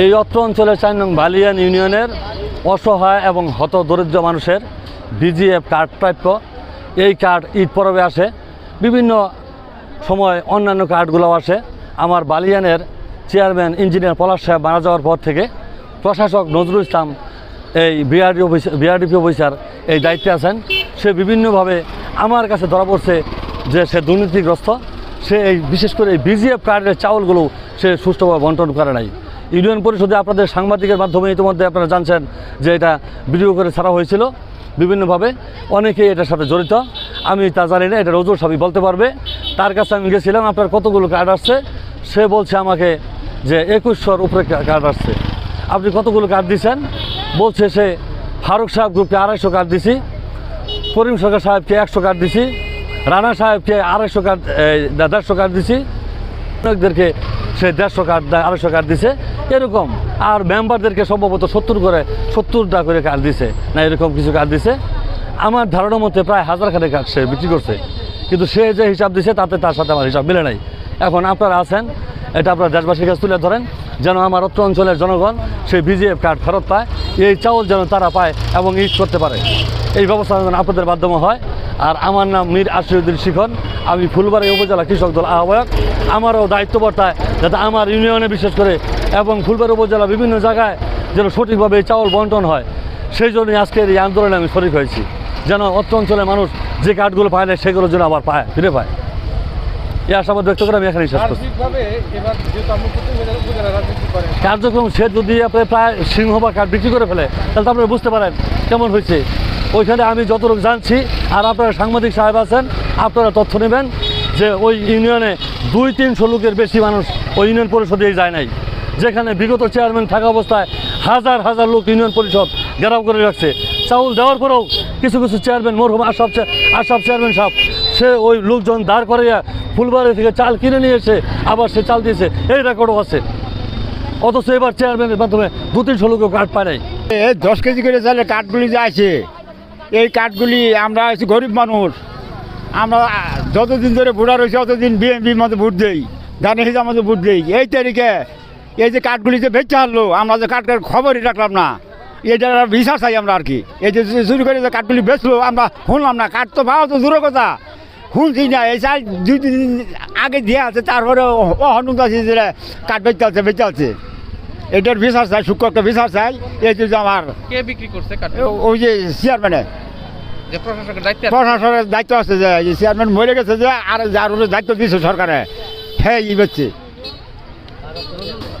এই অত্র অঞ্চলের চার নং বালিয়ান ইউনিয়নের অসহায় এবং হত দরিদ্র মানুষের বিজিএফ কার্ড প্রাপ্য। এই কার্ড ঈদ পরবে আসে। বিভিন্ন সময় অন্যান্য কার্ডগুলোও আসে। আমার বালিয়ানের চেয়ারম্যান ইঞ্জিনিয়ার পলাশ সাহেব মারা যাওয়ার পর থেকে প্রশাসক নজরুল ইসলাম এই বিআরডি অফিস বিআরডিপি অফিসার এই দায়িত্বে আছেন। সে বিভিন্নভাবে আমার কাছে ধরা পড়ছে যে সে দুর্নীতিগ্রস্ত। সে এই, বিশেষ করে এই বিজিএফ কার্ডের চাউলগুলো সে সুষ্ঠুভাবে বন্টন করে নাই। ইউনিয়ন পরিষদে আপনাদের সাংবাদিকের মাধ্যমে ইতিমধ্যে আপনারা জানছেন যে এটা ভিডিও করে ছাড়া হয়েছিল। বিভিন্নভাবে অনেকেই এটার সাথে জড়িত। আমি তা জানি না এটা রোজুর সবই বলতে পারবে। তার কাছে আমি গেছিলাম, আপনার কতগুলো কার্ড আসছে? সে বলছে আমাকে যে একুশশোর উপরে কার্ড আসছে। আপনি কতগুলো কার্ড দিয়েছেন বলছে সে ফারুক সাহেব গ্রুপকে আড়াইশো কার্ড দিছি, করিম সরকার সাহেবকে একশো কার্ড দিছি, রানা সাহেবকে আড়াইশো কার্ড দেড়শো কার্ড দিছি লোকদেরকে সে দেড়শো কার্ড দেয়, আড়াইশো কার্ড দিছে, এরকম। আর মেম্বারদেরকে সম্ভবত সত্তর করে, সত্তরটা করে কার্ড দিছে, না এরকম কিছু কার্ড দিছে। আমার ধারণা মতে প্রায় হাজার খানেক কার্ড সে বিক্রি করছে। কিন্তু সে যে হিসাব দিছে, তাতে তার সাথে আমার হিসাব মিলে নাই। এখন আপনারা আছেন, এটা আপনারা দেশবাসীর কাছে তুলে ধরেন, যেন আমার অত্র অঞ্চলের জনগণ সেই বিজিএফ কার্ড ফেরত পায়, এই চাউল যেন তারা পায় এবং ইউজ করতে পারে। এই ব্যবস্থা যেন আপনাদের মাধ্যমে হয় আর আমার নাম মীর আশিউদ্দিন শিখন। আমি ফুলবাড়ি উপজেলা কৃষক দল আহ্বায়ক। আমারও দায়িত্ব বর্তায় যাতে আমার ইউনিয়নে বিশেষ করে এবং ফুলবাড়ি উপজেলা বিভিন্ন জায়গায় যেন সঠিকভাবে চাউল বন্টন হয়। সেই জন্যই আজকের এই আন্দোলনে আমি শরিক হয়েছি। যেন অত্র অঞ্চলের মানুষ যে কার্ডগুলো পায় না সেগুলো যেন আবার পায় ফিরে পায়। এই আশাবাদ ব্যক্ত করে আমি এখানে শেষ করছি। কার্যক্রম সে যদি আপনি প্রায় সিংহ বা কাঠ বিক্রি করে ফেলে তাহলে তো আপনি বুঝতে পারেন কেমন হয়েছে। ওইখানে আমি যতটুকু জানছি, আর আপনারা সাংবাদিক সাহেব আছেন, আপনারা তথ্য নেবেন যে ওই ইউনিয়নে দুই তিনশো লোকের বেশি মানুষ ওই ইউনিয়ন পরিষদেই যায় নাই। যেখানে বিগত চেয়ারম্যান থাকা অবস্থায় হাজার হাজার লোক ইউনিয়ন পরিষদ ঘেরাও করে রাখছে। চাউল দেওয়ার পরেও কিছু কিছু চেয়ারম্যান, মরহুম চে- আশরাফ চেয়ারম্যান সাহেব, সে ওই লোকজন দাঁড় করিয়া ফুলবাড়ি থেকে চাল কিনে নিয়ে এসে আবার সে চাল দিয়েছে। এই রেকর্ডও আছে। অথচ এবার চেয়ারম্যানের মাধ্যমে দু তিনশো লোকেও কার্ড পায় নাই। দশ কেজি করে চালের কাঠগুলি যে আছে এই কাঠগুলি আমরা হচ্ছে গরিব মানুষ। আমরা যতদিন ধরে ভোটার হয়েছে ততদিন বিএনপির মধ্যে ভোট দেই হিসাব মধ্যে ভোট দেই। এই তারিখে এই যে কাঠগুলি যে বেচে আনলো আমরা যে কাঠের খবরই রাখলাম না। আর বিচার চাই আমরা আর কি। এই যে চুরি করে যে কাঠগুলি বেচলো, আমরা শুনলাম না। কাঠ তো পাওয়া তো দূরের কথা। শুনছি না, এই চাল দুই দিন আগে দিয়ে আছে তারপরে অহনুক আছে যে কাঠ বেচতে আছে বেচতে আছে। এটার বিশ্বাস চাই শুক্রকে বিশ্বাস চাই এই যে আমার কে বিক্রি করছে ওই যে চেয়ারম্যানে? প্রশাসনের দায়িত্ব আছে যে চেয়ারম্যান মরে গেছে যে আর যার দায়িত্ব দিয়েছে সরকারে হ্যাঁ ই